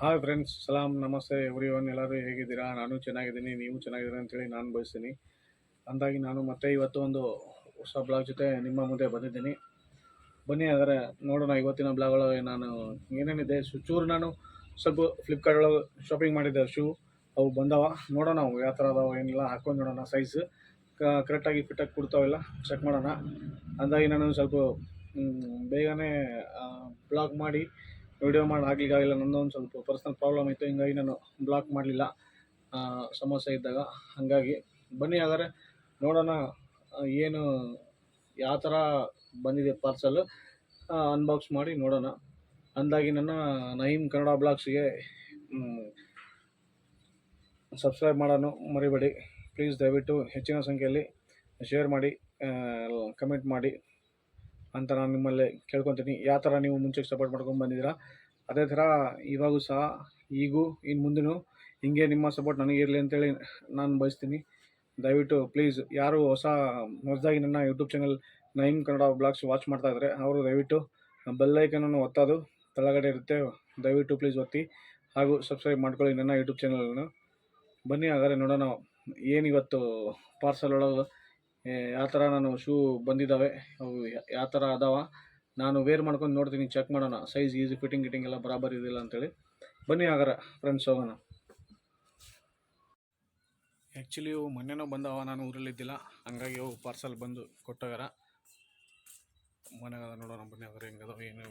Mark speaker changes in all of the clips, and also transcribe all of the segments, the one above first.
Speaker 1: Hi friends ಸಲಾಮ್ ನಮಸ್ತೆ every ಎಲ್ಲರೂ ಹೇಗಿದ್ದೀರಾ? ನಾನು ಚೆನ್ನಾಗಿದ್ದೀನಿ, ನೀವು ಚೆನ್ನಾಗಿದ್ದೀರಾ ಅಂತೇಳಿ ನಾನು ಬಯಸ್ತೀನಿ. ಅಂದಾಗಿ ನಾನು ಮತ್ತೆ ಇವತ್ತು ಒಂದು ಹೊಸ ಬ್ಲಾಗ್ ಜೊತೆ ನಿಮ್ಮ ಮುಂದೆ ಬಂದಿದ್ದೀನಿ. ಬನ್ನಿ ಆದರೆ ನೋಡೋಣ ಇವತ್ತಿನ ಬ್ಲಾಗ್ ಒಳಗೆ ನಾನು ಏನೇನಿದೆ. ಚೂರು ನಾನು ಸ್ವಲ್ಪ ಫ್ಲಿಪ್ಕಾರ್ಟ್ ಒಳಗೆ ಶಾಪಿಂಗ್ ಮಾಡಿದ್ದೆ, ಶೂ. ಅವು ಬಂದವ. ನೋಡೋಣ ಅವು ಯಾವ ಥರ ಅದಾವ, ಏನಿಲ್ಲ. ಹಾಕೊಂಡು ನೋಡೋಣ ಸೈಜ್ ಕರೆಕ್ಟಾಗಿ ಫಿಟ್ಟಾಗಿ ಕೊಡ್ತಾವಿಲ್ಲ ಚೆಕ್ ಮಾಡೋಣ. ಅಂದಾಗಿ ನಾನು ಸ್ವಲ್ಪ ಬೇಗನೆ ಬ್ಲಾಗ್ ಮಾಡಿ ವಿಡಿಯೋ ಮಾಡಿ ನಂದು ನನ್ನೊಂದು ಸ್ವಲ್ಪ ಪರ್ಸ್ನಲ್ ಪ್ರಾಬ್ಲಮ್ ಇತ್ತು, ಹಿಂಗಾಗಿ ನಾನು ಬ್ಲಾಕ್ ಮಾಡಲಿಲ್ಲ. ಸಮಸ್ಯೆ ಇದ್ದಾಗ. ಹಾಗಾಗಿ ಬನ್ನಿ ಹಾಗಾದ್ರೆ ನೋಡೋಣ ಏನು, ಯಾವ ಥರ ಬಂದಿದೆ ಪಾರ್ಸಲ್ ಅನ್ಬಾಕ್ಸ್ ಮಾಡಿ ನೋಡೋಣ. ಅಂದಾಗಿ ನನ್ನ ನಹೀಮ್ ಕನ್ನಡ ಬ್ಲಾಗ್ಸ್ಗೆ ಸಬ್ಸ್ಕ್ರೈಬ್ ಮಾಡೋನು ಮರಿಬೇಡಿ. ಪ್ಲೀಸ್ ದಯವಿಟ್ಟು ಹೆಚ್ಚಿನ ಸಂಖ್ಯೆಯಲ್ಲಿ ಶೇರ್ ಮಾಡಿ ಕಮೆಂಟ್ ಮಾಡಿ. ಅಂತ ನಾನು ನಿಮ್ಮಲ್ಲಿ ಕೇಳ್ಕೊತೀನಿ. ಯಾವ ಥರ ನೀವು ಮುಂಚೆಗೆ ಸಪೋರ್ಟ್ ಮಾಡ್ಕೊಂಡು ಬಂದಿದ್ದೀರಾ? ಅದೇ ಥರ ಇವಾಗೂ ಸಹ ಈಗೂ ಇನ್ನು ಮುಂದೂ ಹಿಂಗೆ ನಿಮ್ಮ ಸಪೋರ್ಟ್ ನನಗೆ ಇರಲಿ ಅಂತೇಳಿ ನಾನು ಬಯಸ್ತೀನಿ. ದಯವಿಟ್ಟು ಪ್ಲೀಸ್ ಯಾರು ಹೊಸ, ಹೊಸದಾಗಿ ನನ್ನ YouTube channel nine Kannada vlogs watch ಮಾಡ್ತಾ ಇದ್ದಾರೆ ಅವರು ದಯವಿಟ್ಟು ಬೆಲ್ಲೈಕನನ್ನು ಒತ್ತೋದು. ತಳಗಡೆ ಇರುತ್ತೆ. ದಯವಿಟ್ಟು ಪ್ಲೀಸ್ ಒತ್ತಿ. ಹಾಗೂ ಸಬ್ಸ್ಕ್ರೈಬ್ ಮಾಡ್ಕೊಳ್ಳಿ ನನ್ನ ಯೂಟ್ಯೂಬ್ ಚಾನಲನ್ನು ಬನ್ನಿ ಹಾಗಾದರೆ ನೋಡೋಣ. ಏನಿವತ್ತು ಪಾರ್ಸಲ್ ಒಳಗೆ? ಯಾವ ಥರ ನಾನು ಶೂ ಬಂದಿದ್ದಾವೆ ಅವು ಯಾವ ಥರ ಅದಾವ. ನಾನು ವೇರ್ ಮಾಡ್ಕೊಂಡು ನೋಡ್ತೀನಿ ಚೆಕ್ ಮಾಡೋಣ. ಸೈಜ್ ಈಸಿ ಫಿಟ್ಟಿಂಗ್ ಗಿಟ್ಟಿಂಗ್ ಎಲ್ಲ ಬರಾಬರ್ ಇದಿಲ್ಲ ಅಂತೇಳಿ. ಬನ್ನಿ ಆಗಾರ ಫ್ರೆಂಡ್ಸ್ ಹೋಗೋಣ. ಆ್ಯಕ್ಚುಲಿ ಇವು ಮೊನ್ನೆನೋ ಬಂದವ, ನಾನು ಊರಲ್ಲಿದ್ದಿಲ್ಲ ಹಂಗಾಗಿ ಅವು ಪಾರ್ಸಲ್ ಬಂದು ಕೊಟ್ಟಾಗಾರ. ಮನೆಗಾದ ನೋಡೋಣ, ಬನ್ನಿ ಹಾಗಾದ್ರೆ ಹೆಂಗದವ ಏನು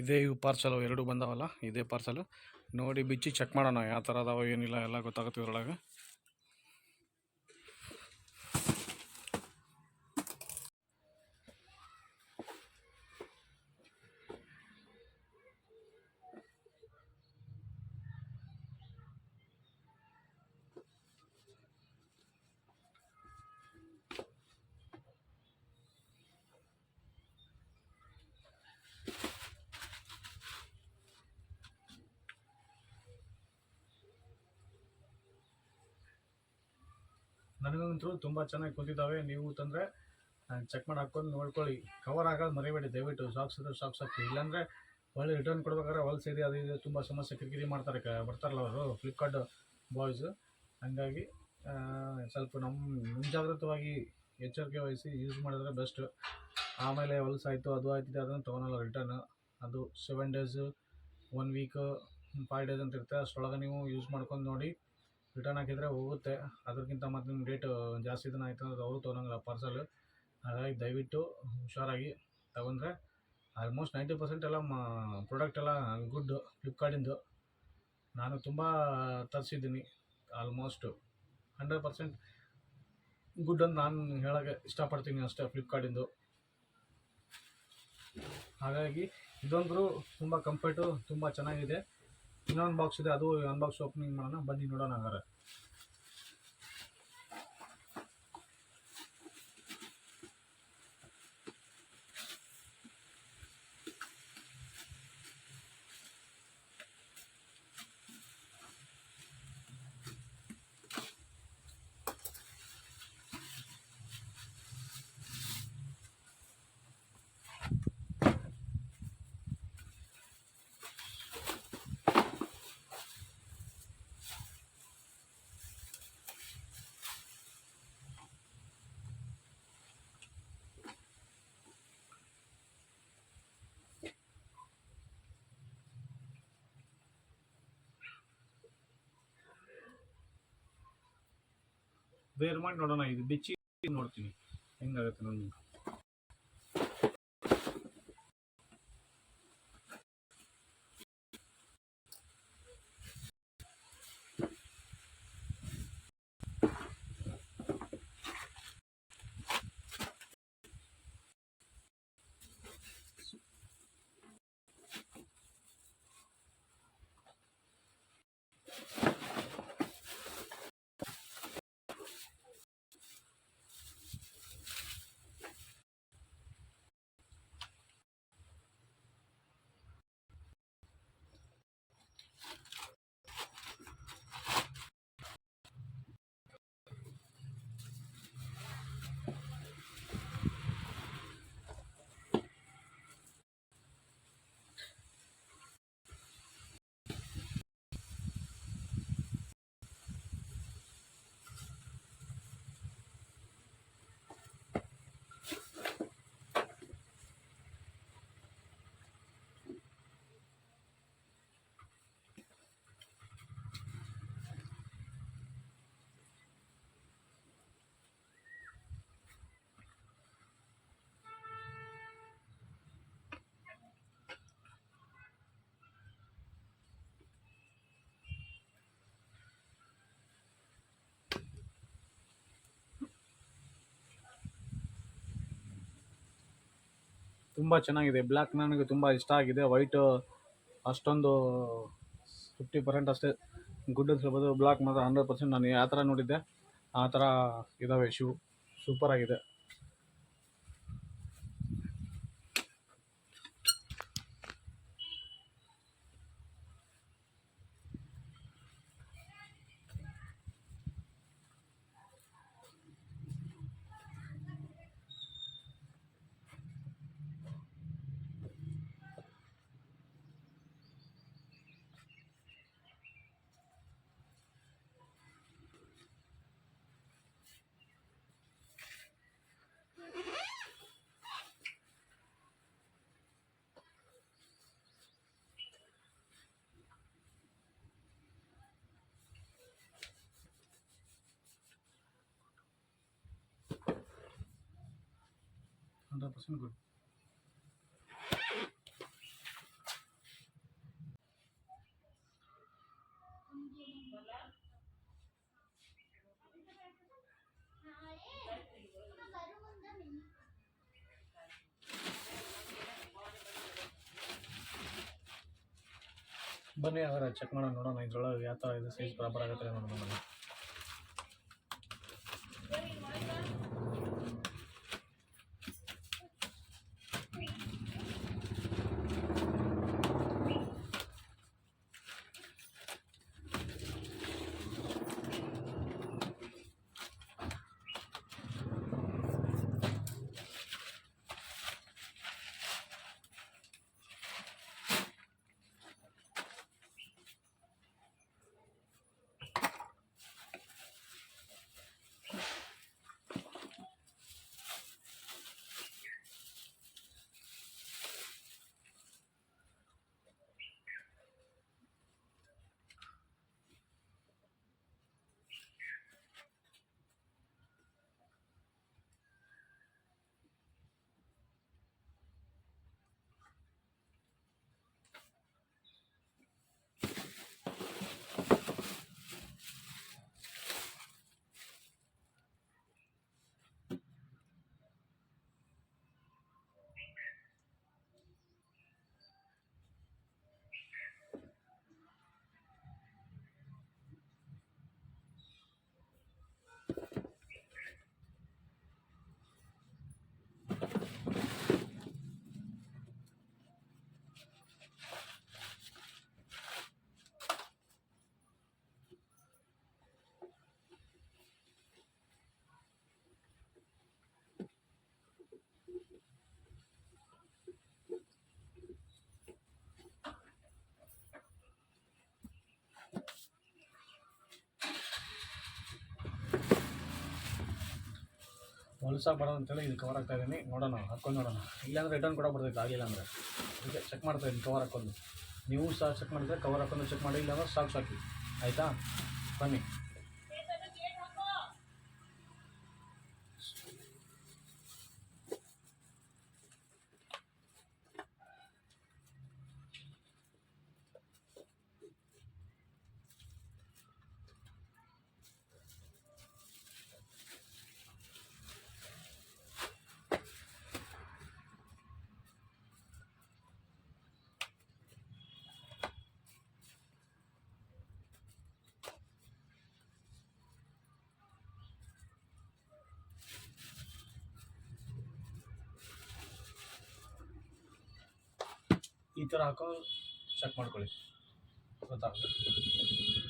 Speaker 1: ಇದೇ ಇವು ಪಾರ್ಸಲ್ ಎರಡು ಬಂದವಲ್ಲ, ಇದೇ ಪಾರ್ಸಲ್ ನೋಡಿ ಬಿಚ್ಚಿ ಚೆಕ್ ಮಾಡೋಣ, ಯಾವ ಥರ ಅದಾವ ಏನಿಲ್ಲ ಎಲ್ಲ ಗೊತ್ತಾಗುತ್ತೆ ಇದ್ರೊಳಗೆ. ನನಗಂತೂ ತುಂಬ ಚೆನ್ನಾಗಿ ಕೂತಿದ್ದಾವೆ. ನೀವು ತಂದರೆ ಚೆಕ್ ಮಾಡಿ ಹಾಕ್ಕೊಂಡು ನೋಡ್ಕೊಳ್ಳಿ. ಕವರ್ ಆಗೋದು ಮರಿಬೇಡಿ, ದಯವಿಟ್ಟು. ಸಾಕ್ಸ್ ಇದ್ರೆ ಸಾಕ್ಸ್ ಹಾಕಿ. ಇಲ್ಲಾಂದರೆ ಒಳ್ಳೆ ರಿಟರ್ನ್ ಕೊಡ್ಬೇಕಾದ್ರೆ ಹೊಲ್ಸ್ ಇದೆ ಅದು ಇದು ತುಂಬ ಸಮಸ್ಯೆ ಕಿರಿಕಿರಿ ಮಾಡ್ತಾರೆ ಕ, ಬರ್ತಾರಲ್ಲ ಅವರು ಫ್ಲಿಪ್ಕಾರ್ಟ್ ಬಾಯ್ಸು ಹಂಗಾಗಿ ಸ್ವಲ್ಪ ನಮ್ಮ ಮುಂಜಾಗ್ರತವಾಗಿ ಎಚ್ಚರಿಕೆ ವಹಿಸಿ ಯೂಸ್ ಮಾಡಿದ್ರೆ ಬೆಸ್ಟ್ ಆಮೇಲೆ ಹೊಲ್ಸಾಯಿತು ಅದು ಆಯ್ತಿದೆ, ಅದನ್ನು ತೊಗೊಳಲ್ಲ ರಿಟರ್ನ್ ಅದು seven days one week five days ಅಂತ ಇರುತ್ತೆ. ಅಷ್ಟರೊಳಗೆ ನೀವು ಯೂಸ್ ಮಾಡ್ಕೊಂಡು ನೋಡಿ. ರಿಟರ್ನ್ ಹಾಕಿದರೆ ಹೋಗುತ್ತೆ. ಅದಕ್ಕಿಂತ ಮತ್ತೆ ನಿಮ್ಮ ಡೇಟ್ ಜಾಸ್ತಿ ದಿನ ಆಯಿತು ಅಂದರೆ ಅವರು ತೊಗೊಳಂಗಿಲ್ಲ ಪಾರ್ಸಲ್ ಹಾಗಾಗಿ ದಯವಿಟ್ಟು ಹುಷಾರಾಗಿ ತಗೊಂಡ್ರೆ ಆಲ್ಮೋಸ್ಟ್ ನೈಂಟಿ ಪರ್ಸೆಂಟ್ ಎಲ್ಲ ಮಾ ಪ್ರಾಡಕ್ಟ್ ಎಲ್ಲ ಗುಡ್ ಫ್ಲಿಪ್ಕಾರ್ಟಿಂದು ನಾನು ತುಂಬ ತರಿಸಿದ್ದೀನಿ ಆಲ್ಮೋಸ್ಟು ಹಂಡ್ರೆಡ್ ಪರ್ಸೆಂಟ್ ಗುಡ್ ಅಂತ ನಾನು ಹೇಳೋಕ್ಕೆ ಇಷ್ಟಪಡ್ತೀನಿ ಅಷ್ಟೇ ಫ್ಲಿಪ್ಕಾರ್ಟಿಂದು ಹಾಗಾಗಿ ಇದೊಂದು ತುಂಬ ಕಂಫರ್ಟು ತುಂಬ ಚೆನ್ನಾಗಿದೆ. ಇನ್ನೊಂದು ಬಾಕ್ಸ್ ಇದೆ ಅದು ಅನ್ಬಾಕ್ಸ್ ಓಪನಿಂಗ್ ಮಾಡೋಣ ಬನ್ನಿ ನೋಡೋಣ ಹಾಗಾದ್ರೆ ವೇರ್ ಮಾಡಿ ನೋಡೋಣ. ಇದು ಬಿಚ್ಚಿ ನೋಡ್ತೀನಿ. ಹೆಂಗಾಗುತ್ತೆ ನನಗೆ ತುಂಬ ಚೆನ್ನಾಗಿದೆ. ಬ್ಲ್ಯಾಕ್ ನನಗೆ ತುಂಬ ಇಷ್ಟ ಆಗಿದೆ. ವೈಟು ಅಷ್ಟೊಂದು ಫಿಫ್ಟಿ ಪರ್ಸೆಂಟ್ ಅಷ್ಟೇ ಗುಡ್ ಅಂತ ಹೇಳ್ಬೋದು. ಬ್ಲ್ಯಾಕ್ ಮಾತ್ರ ಹಂಡ್ರೆಡ್ ಪರ್ಸೆಂಟ್ ನಾನು ಯಾವ ಥರ ನೋಡಿದ್ದೆ. ಆ ಥರ ಇದ್ದಾವೆ shoe super hundred percent good ಬನ್ನಿ ಅವರ ಚೆಕ್ ಮಾಡೋಣ, ನೋಡೋಣ. ಇದ್ರೊಳಗೆ ಯಾವ ಥರ ಇದು ಸೈಜ್ ಪ್ರಾಪರ್ ಆಗುತ್ತೆ ನೋಡೋಣ. ಹೊಲಸ ಬರೋದು ಅಂತೇಳಿ ಇದು ಕವರ್ ಆಗ್ತಾ ಇದ್ದೀನಿ. ನೋಡೋಣ, ಹಾಕ್ಕೊಂಡು ನೋಡೋಣ. ಇಲ್ಲಾಂದರೆ ರಿಟರ್ನ್ ಕೂಡ ಬರ್ತೈತೆ ಆಗಿಲ್ಲ ಅಂದರೆ. ಅದಕ್ಕೆ ಚೆಕ್ ಮಾಡ್ತಾ ಇದ್ದೀನಿ ಕವರ್ ಹಾಕ್ಕೊಂಡು. ನೀವು ಸಹ ಚೆಕ್ ಮಾಡಿದ್ರೆ ಕವರ್ ಹಾಕೊಂಡು ಚೆಕ್ ಮಾಡಿ, ಇಲ್ಲಾಂದ್ರೆ ಸಾಕು ಸಾಕಿ. ಆಯಿತಾ? ಬನ್ನಿ. ಈ ಥರ ಹಾಕೋ ಚೆಕ್ ಮಾಡ್ಕೊಳ್ಳಿ. ಗೊತ್ತಾಗುತ್ತೆ.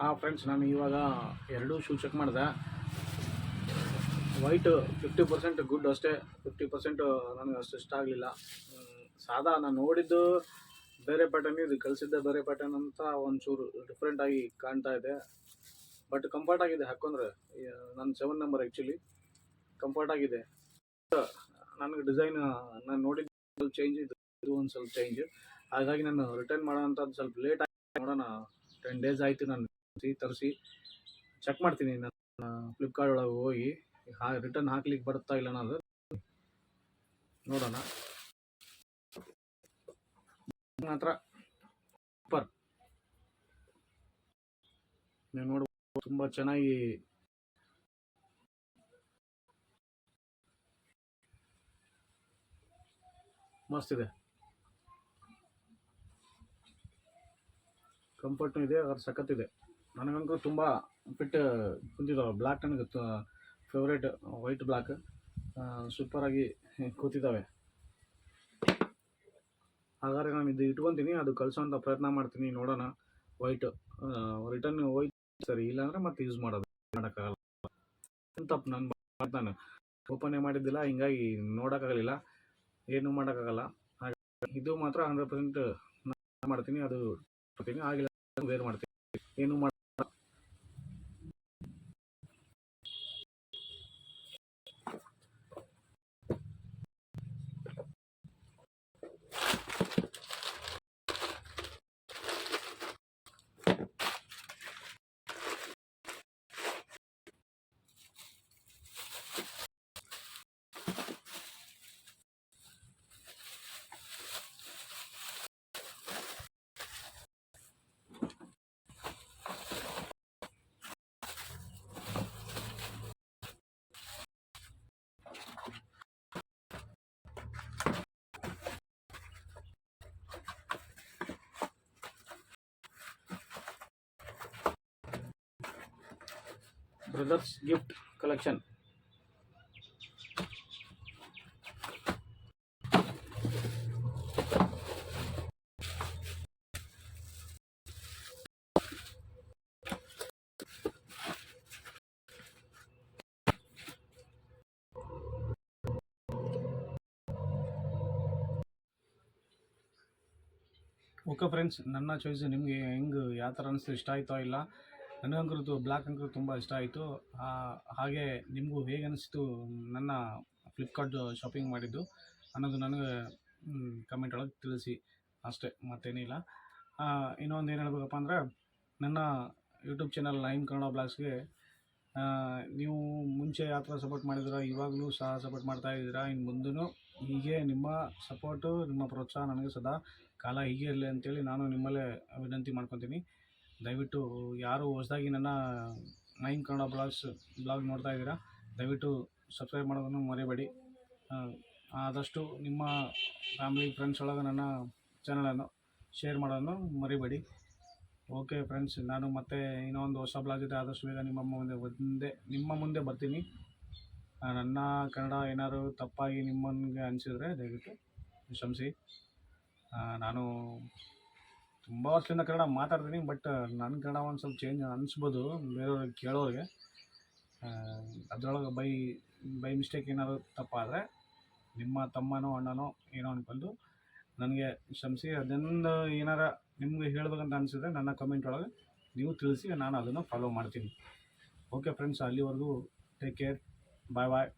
Speaker 1: ಹಾಂ ಫ್ರೆಂಡ್ಸ್ ನಾನು ಇವಾಗ ಎರಡೂ ಶೂ ಚೆಕ್ ಮಾಡಿದೆ. ವೈಟು ಫಿಫ್ಟಿ ಪರ್ಸೆಂಟ್ ಗುಡ್ ಅಷ್ಟೇ. ಫಿಫ್ಟಿ ಪರ್ಸೆಂಟು ನನಗೆ ಅಷ್ಟು ಇಷ್ಟ ಆಗಲಿಲ್ಲ. ಸಾದಾ ನಾನು ನೋಡಿದ್ದು ಬೇರೆ ಪ್ಯಾಟರ್ನ್ ಇದು ಕಳಿಸಿದ್ದೆ ಬೇರೆ ಪ್ಯಾಟರ್ನ್ ಅಂತ ಒಂಚೂರು ಡಿಫ್ರೆಂಟಾಗಿ ಕಾಣ್ತಾ ಇದೆ. ಬಟ್ ಕಂಫರ್ಟ್ ಆಗಿದೆ ಹಾಕೊಂಡ್ರೆ. ನನ್ನ ಸೆವೆನ್ ನಂಬರ್ ಆ್ಯಕ್ಚುಲಿ ಕಂಫರ್ಟ್ ಆಗಿದೆ. ನನಗೆ ಡಿಸೈನ್ ನಾನು ನೋಡಿದ್ದು ಸ್ವಲ್ಪ ಚೇಂಜ್ ಇದು ಇದು ಒಂದು ಸ್ವಲ್ಪ ಚೇಂಜ್ ಹಾಗಾಗಿ ನಾನು ರಿಟರ್ನ್ ಮಾಡೋ ಅಂಥದ್ದು ಸ್ವಲ್ಪ ಲೇಟ್ ಆಗಿ ನೋಡೋಣ. ಟೆನ್ ಡೇಸ್ ಆಯಿತು ನಾನು. ತರಿಸಿ ಚೆಕ್ ಮಾಡ್ತೀನಿ. ನನ್ನ ಫ್ಲಿಪ್ಕಾರ್ಟ್ ಒಳಗೆ ಹೋಗಿ ಹಾ ರಿಟರ್ನ್ ಹಾಕ್ಲಿಕ್ಕೆ ಬರುತ್ತಾ ಇಲ್ಲ ನಾನು ನೋಡೋಣ. ಮಾತ್ರ ಸೂಪರ್ ನೀವು ನೋಡ್ಬೋದು ತುಂಬ ಚೆನ್ನಾಗಿ ಮಸ್ತ್ ಇದೆ ಕಂಫರ್ಟ್ ಇದೆ. ಅದ್ರ ಸಖತ್ತಿದೆ ನನಗಂತೂ ತುಂಬ ಫಿಟ್ ಕುಂತಿದ್ದಾವೆ. ಬ್ಲ್ಯಾಕ್ ನನಗೆ ಫೇವ್ರೇಟ್ ವೈಟ್ ಬ್ಲ್ಯಾಕ್ ಸೂಪರಾಗಿ ಕೂತಿದ್ದಾವೆ. ಹಾಗಾದ್ರೆ ನಾನು ಇದು ಇಟ್ಕೊತೀನಿ, ಅದು ಕಳಿಸೋಂಥ ಪ್ರಯತ್ನ ಮಾಡ್ತೀನಿ, ನೋಡೋಣ. ವೈಟ್ ರಿಟರ್ನ್ ವೈಟ್ ಸರಿ, ಇಲ್ಲಾಂದ್ರೆ ಮತ್ತೆ ಯೂಸ್ ಮಾಡೋದು. ಮಾಡೋಕ್ಕಾಗಲ್ಲ. ತಪ್ಪು, ನಾನು ನಾನು ಓಪನೇ ಮಾಡಿದ್ದಿಲ್ಲ, ಹಿಂಗಾಗಿ ನೋಡೋಕ್ಕಾಗಲಿಲ್ಲ. ಏನು ಮಾಡೋಕ್ಕಾಗಲ್ಲ. ಇದು ಮಾತ್ರ ಹಂಡ್ರೆಡ್ ಪರ್ಸೆಂಟ್ ಮಾಡ್ತೀನಿ, ಅದು ಆಗಿಲ್ಲ ವೇರ್ ಮಾಡ್ತೀನಿ. ಏನು brothers gift collection okay friends ನನ್ನ ಚಾಯ್ಸ್ ನಿಮಗೆ ಹೆಂಗೆ ಯಾವ ಥರ ಅನಿಸ್ತು ಇಷ್ಟ ಆಯಿತೋ ಇಲ್ಲ ನನಗಂಕೃತು ಬ್ಲ್ಯಾಕ್ ಅಂಕರು ತುಂಬ ಇಷ್ಟ ಆಯಿತು. ಹಾಗೆ ನಿಮಗೂ ಹೇಗೆ ಅನಿಸ್ತು ನನ್ನ ಫ್ಲಿಪ್ಕಾರ್ಟ್ ಶಾಪಿಂಗ್ ಮಾಡಿದ್ದು ಅನ್ನೋದು ನನಗೆ ಕಮೆಂಟ್ ಒಳಗೆ ತಿಳಿಸಿ. ಅಷ್ಟೇ, ಮತ್ತೇನಿಲ್ಲ. ಇನ್ನೊಂದು ಏನು ಹೇಳ್ಬೇಕಪ್ಪ ಅಂದರೆ, ನನ್ನ ಯೂಟ್ಯೂಬ್ ಚಾನಲ್ ನೈನ್ ಕನ್ನಡ ಬ್ಲಾಗ್ಸ್ಗೆ ನೀವು ಮುಂಚೆ ಯಾವ ಥರ ಸಪೋರ್ಟ್ ಮಾಡಿದ್ರಾ ಇವಾಗಲೂ ಸಹ ಸಪೋರ್ಟ್ ಮಾಡ್ತಾ ಇದ್ದೀರಾ ಇನ್ನು ಮುಂದೂ ಹೀಗೆ ನಿಮ್ಮ ಸಪೋರ್ಟು ನಿಮ್ಮ ಪ್ರೋತ್ಸಾಹ ನನಗೆ ಸದಾ ಕಾಲ ಹೀಗೆ ಇರಲಿ ಅಂತೇಳಿ ನಾನು ನಿಮ್ಮಲ್ಲೇ ವಿನಂತಿ ಮಾಡ್ಕೊತೀನಿ. ದಯವಿಟ್ಟು ಯಾರು ಹೊಸದಾಗಿ ನನ್ನ ಮೈನ್ ಕನ್ನಡ ಬ್ಲಾಗ್ಸ್, ಬ್ಲಾಗ್ ನೋಡ್ತಾ ಇದ್ದೀರಾ, ದಯವಿಟ್ಟು ಸಬ್ಸ್ಕ್ರೈಬ್ ಮಾಡೋದನ್ನು ಮರಿಬೇಡಿ. ಆದಷ್ಟು ನಿಮ್ಮ ಫ್ಯಾಮಿಲಿ ಫ್ರೆಂಡ್ಸ್ ಒಳಗೆ ನನ್ನ ಚಾನಲನ್ನು ಶೇರ್ ಮಾಡೋದನ್ನು ಮರಿಬೇಡಿ. ಓಕೆ ಫ್ರೆಂಡ್ಸ್ ನಾನು ಮತ್ತೆ ಇನ್ನೊಂದು ಹೊಸ ಬ್ಲಾಗ್ ಇದೆ ಆದಷ್ಟು ಬೇಗ ನಿಮ್ಮ ಮುಂದೆ ಮುಂದೆ ನಿಮ್ಮ ಮುಂದೆ ಬರ್ತೀನಿ. ನನ್ನ ಕನ್ನಡ ಏನಾದ್ರು ತಪ್ಪಾಗಿ ನಿಮ್ಮನಿಗೆ ಅನಿಸಿದ್ರೆ ದಯವಿಟ್ಟು ಕ್ಷಮಿಸಿ. ನಾನು ತುಂಬ ವರ್ಷದಿಂದ ಕನ್ನಡ ಮಾತಾಡ್ತೀನಿ ಬಟ್ ನನ್ನ ಕನ್ನಡ ಒಂದು ಸ್ವಲ್ಪ ಚೇಂಜ್ ಅನಿಸ್ಬೋದು ಬೇರೆಯವ್ರಿಗೆ ಕೇಳೋರಿಗೆ. ಅದರೊಳಗೆ ಬೈ ಬೈ ಮಿಸ್ಟೇಕ್ ಏನಾದ್ರು ತಪ್ಪಾದರೆ ನಿಮ್ಮ ತಮ್ಮನೋ, ಅಣ್ಣನೋ ಏನೋ ಅನ್ಕೊಂಡು ನನಗೆ ಕ್ಷಮಿಸಿ. ಅದನ್ನು ಏನಾರ ನಿಮ್ಗೆ ಹೇಳ್ಬೇಕಂತ ಅನಿಸಿದ್ರೆ ನನ್ನ ಕಮೆಂಟ್ ಒಳಗೆ ನೀವು ತಿಳಿಸಿ, ನಾನು ಅದನ್ನು ಫಾಲೋ ಮಾಡ್ತೀನಿ. ಓಕೆ ಫ್ರೆಂಡ್ಸ್ ಅಲ್ಲಿವರೆಗೂ ಟೇಕ್ ಕೇರ್ ಬಾಯ್ ಬಾಯ್